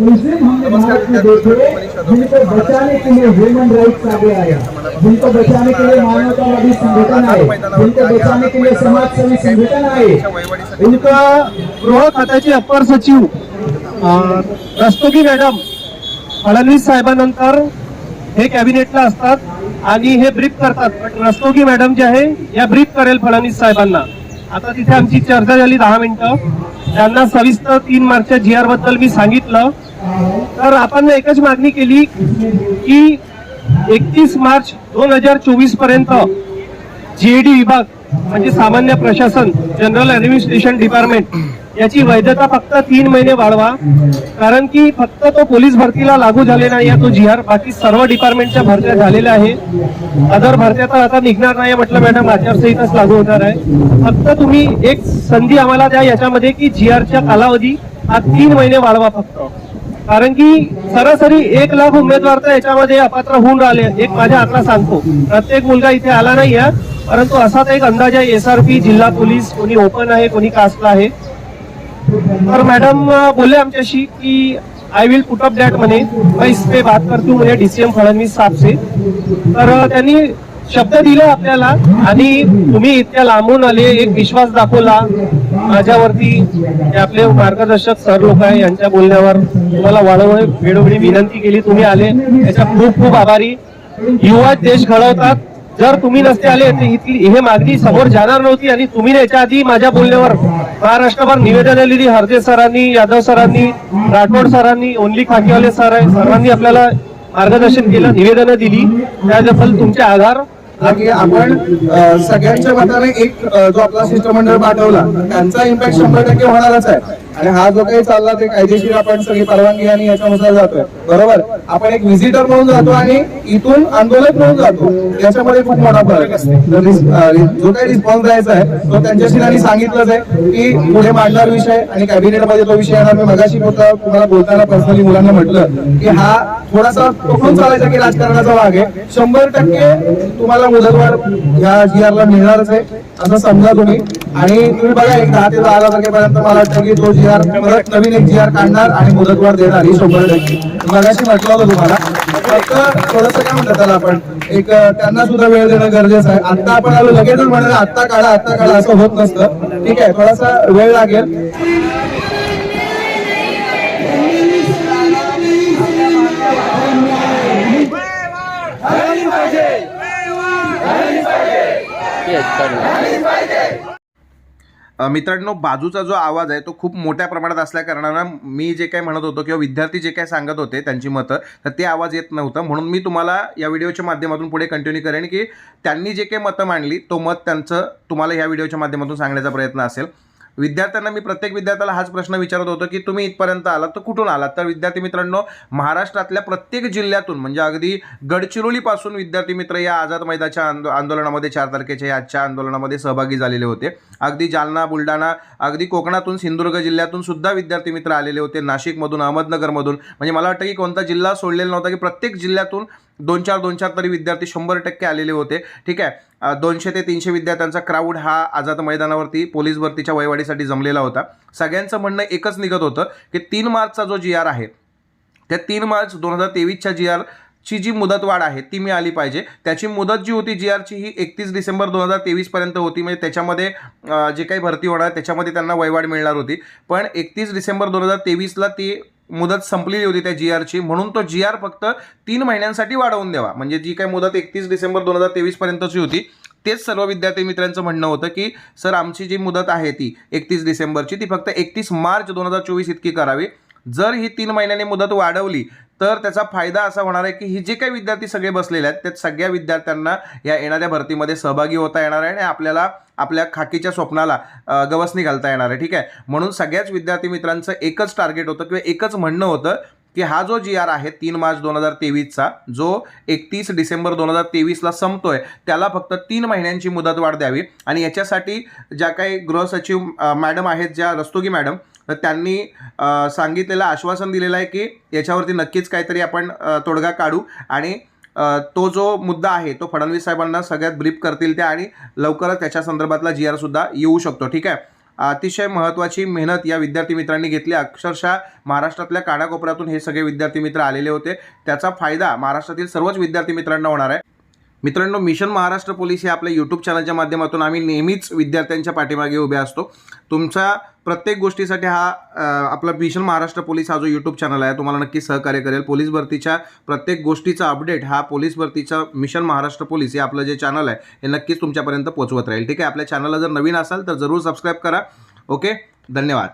मुस्लिम जिनको बचाने के लिए ह्यूमन राइट्स आगे आया जिनको बचाने के लिए मानवतावादी संगठन आए जिनको बचाने के लिए समाज सेवी संगठन आए उनका गृह खात्याचे अपर सचिव रस्तोगी मॅडम फडणवीस साहेबांनंतर हे कॅबिनेटला असतात. आणि हे ब्रीफ करतात पण रस्तोगी मॅडम जे आहे या ब्रीफ करेल फडणवीस साहेबांना. आता तिथे आमची चर्चा झाली दहा मिनिटं. त्यांना सविस्तर तीन मार्चच्या जी आरबद्दल मी सांगितलं. तर आपण एकच मागणी केली की एकतीस मार्च दोन हजार चोवीसपर्यंत जीएडी विभाग म्हणजे सामान्य प्रशासन जनरल ऍडमिनिस्ट्रेशन डिपार्टमेंट याची वैधता फक्त तीन महिने वाढवा. कारण की फक्त तो पोलीस भरतीला लागू झालेला नाही तो जी आर बाकी सर्व डिपार्टमेंटच्या भरत्या झालेल्या आहे अदर भरत्या तर आता निघणार नाही म्हटलं मॅडम आचारसंहिताच लागू होणार आहे. फक्त तुम्ही एक संधी आम्हाला द्या याच्यामध्ये की जी आरच्या कालावधी हा तीन महिने वाढवा फक्त. कारण की सरासरी एक लाख उमेदवार तर याच्यामध्ये अपात्र होऊन राहिले. एक माझ्या आकडा सांगतो. प्रत्येक मुलगा इथे आला नाही आहे. परंतु असाच एक अंदाज आहे एसआरपी जिल्हा पोलीस कोणी ओपन आहे कोणी कास्टला आहे. तर मैडम बोलले बोले आमच्याशी की I will put up that म्हणे मैं इस पे बात करतो म्हणजे म्हणे डीसीएम फडणवीस साहेब से तर त्यांनी शब्द दिले आपल्याला आणि तुम्ही इतक्या लांबून आले एक विश्वास दाखवला. माझ्यावरती हे आपले मार्गदर्शक सर लोक आहे यांच्या बोलण्यावर तुम्हाला वाढवणे वेळोवेळी विनंती केली. तुम्ही आले त्याच्या खूप खूप आभारी. युवा देश घडवतात. जर तुम्ही नसते आले तर इथली हे मागणी समोर जाणार नव्हती आणि तुम्ही याच्या आधी माझ्या बोलण्यावर महाराष्ट्रभर निवेदन लिहिली हरदे सरांनी यादव सरांनी राठोड सरांनी ओनली खाकीवाले सर आहे सर्वांनी आपल्याला मार्गदर्शन केलं निवेदनं दिली. त्याबद्दल तुमचे आधार आणि आपण सगळ्यांच्या मताने एक जो आपला शिष्टमंडळ पाठवला त्यांचा इम्पॅक्ट शंभर टक्के होणारच आहे. आणि हा जो काही चालला ते कायदेशीर आपण सगळी परवानगी आणि याच्यानुसार जातोय. बरोबर? आपण एक व्हिजिटर म्हणून जातो आणि इथून आंदोलक म्हणून जातो. याच्यामध्ये खूप मोठा फरक असते. जो काही रिस्पॉन्स द्यायचा आहे तो त्यांच्याशी त्यांनी सांगितलंच आहे की पुढे मांडणार विषय आणि कॅबिनेटमध्ये तो विषय येणार मी मगाशी होता तुम्हाला बोलताना पर्सनली मुलांना म्हटलं की हा थोडासा पकडून चालायचा की राजकारणाचा भाग आहे. शंभर टक्के तुम्हाला मुदतवाढ या जी ला मिळणारच आहे. असं समजा तुम्ही. आणि तुम्ही बघा एक दहा ते दहा तारखेपर्यंत मला वाटतं की तो जी आर परत नवीन एक जी आर काढणार आणि मुदतवाढ देणार ही शंभर टक्के. मगाशी म्हटलं होतं तुम्हाला फक्त थोडस काय म्हणतात त्याला आपण एक त्यांना सुद्धा वेळ देणं गरजेचं आहे. आता आपण आलो लगेच म्हणणार आत्ता काढा आत्ता काढा असं होत नसतं. ठीक आहे थोडासा वेळ लागेल. मित्रांनो बाजूचा जो आवाज आहे तो खूप मोठ्या प्रमाणात असल्या कारणानं मी जे काही म्हणत होतो किंवा विद्यार्थी जे काही सांगत होते त्यांची मतं तर ते आवाज येत नव्हतं. म्हणून मी तुम्हाला या व्हिडिओच्या माध्यमातून पुढे कंटिन्यू करेन की त्यांनी जे काही मतं मांडली तो मत त्यांचं तुम्हाला या व्हिडिओच्या माध्यमातून सांगण्याचा प्रयत्न असेल. विद्यार्थ्यांना मी प्रत्येक विद्यार्थ्याला हाच प्रश्न विचारत होतो की तुम्ही इथपर्यंत आलात तर कुठून आलात? तर विद्यार्थी मित्रांनो महाराष्ट्रातल्या प्रत्येक जिल्ह्यातून म्हणजे अगदी गडचिरोलीपासून विद्यार्थी मित्र या आझाद मैदाच्या आंदो आंदोलनामध्ये चार तारखेच्या या आजच्या आंदोलनामध्ये सहभागी झालेले होते. अगदी जालना बुलढाणा अगदी कोकणातून सिंधुदुर्ग जिल्ह्यातून सुद्धा विद्यार्थी मित्र आलेले होते. नाशिकमधून अहमदनगरमधून. म्हणजे मला वाटतं की कोणता जिल्हा सोडलेला नव्हता की प्रत्येक जिल्ह्यातून दोन चार दोन चार तरी विद्यार्थी शंभर टक्के आलेले होते. ठीक आहे? दोनशे ते तीनशे विद्यार्थ्यांचा क्राऊड हा आझाद मैदानावरती पोलीस भरतीच्या वयवाढीसाठी जमलेला होता. सगळ्यांचं म्हणणं एकच निघत होतं की तीन मार्चचा जो जी आर आहे त्या तीन मार्च दोन हजार तेवीसच्या जी आर ची जी मुदतवाढ आहे ती मिळाली पाहिजे. त्याची मुदत जी होती जी आरची ही एकतीस डिसेंबर दोन हजार तेवीसपर्यंत होती. म्हणजे त्याच्यामध्ये जे काही भरती होणार त्याच्यामध्ये त्यांना वयवाढ मिळणार होती. पण एकतीस डिसेंबर दोन हजार तेवीसला ती मुदत संपलेली होती त्या जी आरची म्हणून तो जी आर फक्त तीन महिन्यांसाठी वाढवून द्यावा. म्हणजे जी काही मुदत एकतीस डिसेंबर दोन हजार तेवीसपर्यंतची होती तेच सर्व विद्यार्थी मित्रांचं म्हणणं होतं की सर आमची जी मुदत आहे ती एकतीस डिसेंबरची ती फक्त एकतीस मार्च दोन हजार चोवीस इतकी करावी. जर ही तीन महिन्यांनी मुदत वाढवली तर त्याचा फायदा असा होणार आहे की ही जे काही विद्यार्थी सगळे बसलेले आहेत त्या सगळ्या विद्यार्थ्यांना या येणाऱ्या भरतीमध्ये सहभागी होता येणार आहे आणि आपल्याला आपल्या खाकीच्या स्वप्नाला गवसणी घालता येणार आहे ठीक आहे? म्हणून सगळ्याच विद्यार्थी मित्रांचं एकच टार्गेट होतं किंवा एकच म्हणणं होतं की हा जो जी आर आहे तीन मार्च दोन हजार तेवीसचा जो एकतीस डिसेंबर दोन हजार तेवीसला संपतोय त्याला फक्त तीन महिन्यांची मुदतवाढ द्यावी. आणि याच्यासाठी ज्या काही गृहसचिव मॅडम आहेत ज्या रस्तोगी मॅडम तर त्यांनी सांगितलेलं आश्वासन दिलेलं आहे की याच्यावरती नक्कीच काहीतरी आपण तोडगा काढू आणि तो जो मुद्दा आहे तो फडणवीस साहेबांना सगळ्यात ब्रीफ करतील त्या आणि लवकरच त्याच्या संदर्भातला जी आरसुद्धा येऊ शकतो. ठीक आहे? अतिशय महत्त्वाची मेहनत या विद्यार्थी मित्रांनी घेतली. अक्षरशः महाराष्ट्रातल्या कानाकोपऱ्यातून हे सगळे विद्यार्थी मित्र आलेले होते. त्याचा फायदा महाराष्ट्रातील सर्वच विद्यार्थी मित्रांना होणार आहे. मित्रांनो मिशन महाराष्ट्र पोलीस हे आपल्या यूट्यूब चॅनलच्या माध्यमातून आम्ही नेहमीच विद्यार्थ्यांच्या पाठीमागे उभे असतो. तुमच्या प्रत्येक गोष्टीसाठी हा आपला मिशन महाराष्ट्र पोलीस हा जो यूट्यूब चॅनल आहे तुम्हाला नक्की सहकार्य करेल. पोलीस भरतीच्या प्रत्येक गोष्टीचा अपडेट हा पोलीस भरतीचा मिशन महाराष्ट्र पोलीस हे आपलं जे चॅनल आहे हे नक्कीच तुमच्यापर्यंत पोहोचवत राहील. ठीक आहे आपल्या चॅनलला जर नवीन असाल तर जरूर सबस्क्राईब करा. ओके धन्यवाद.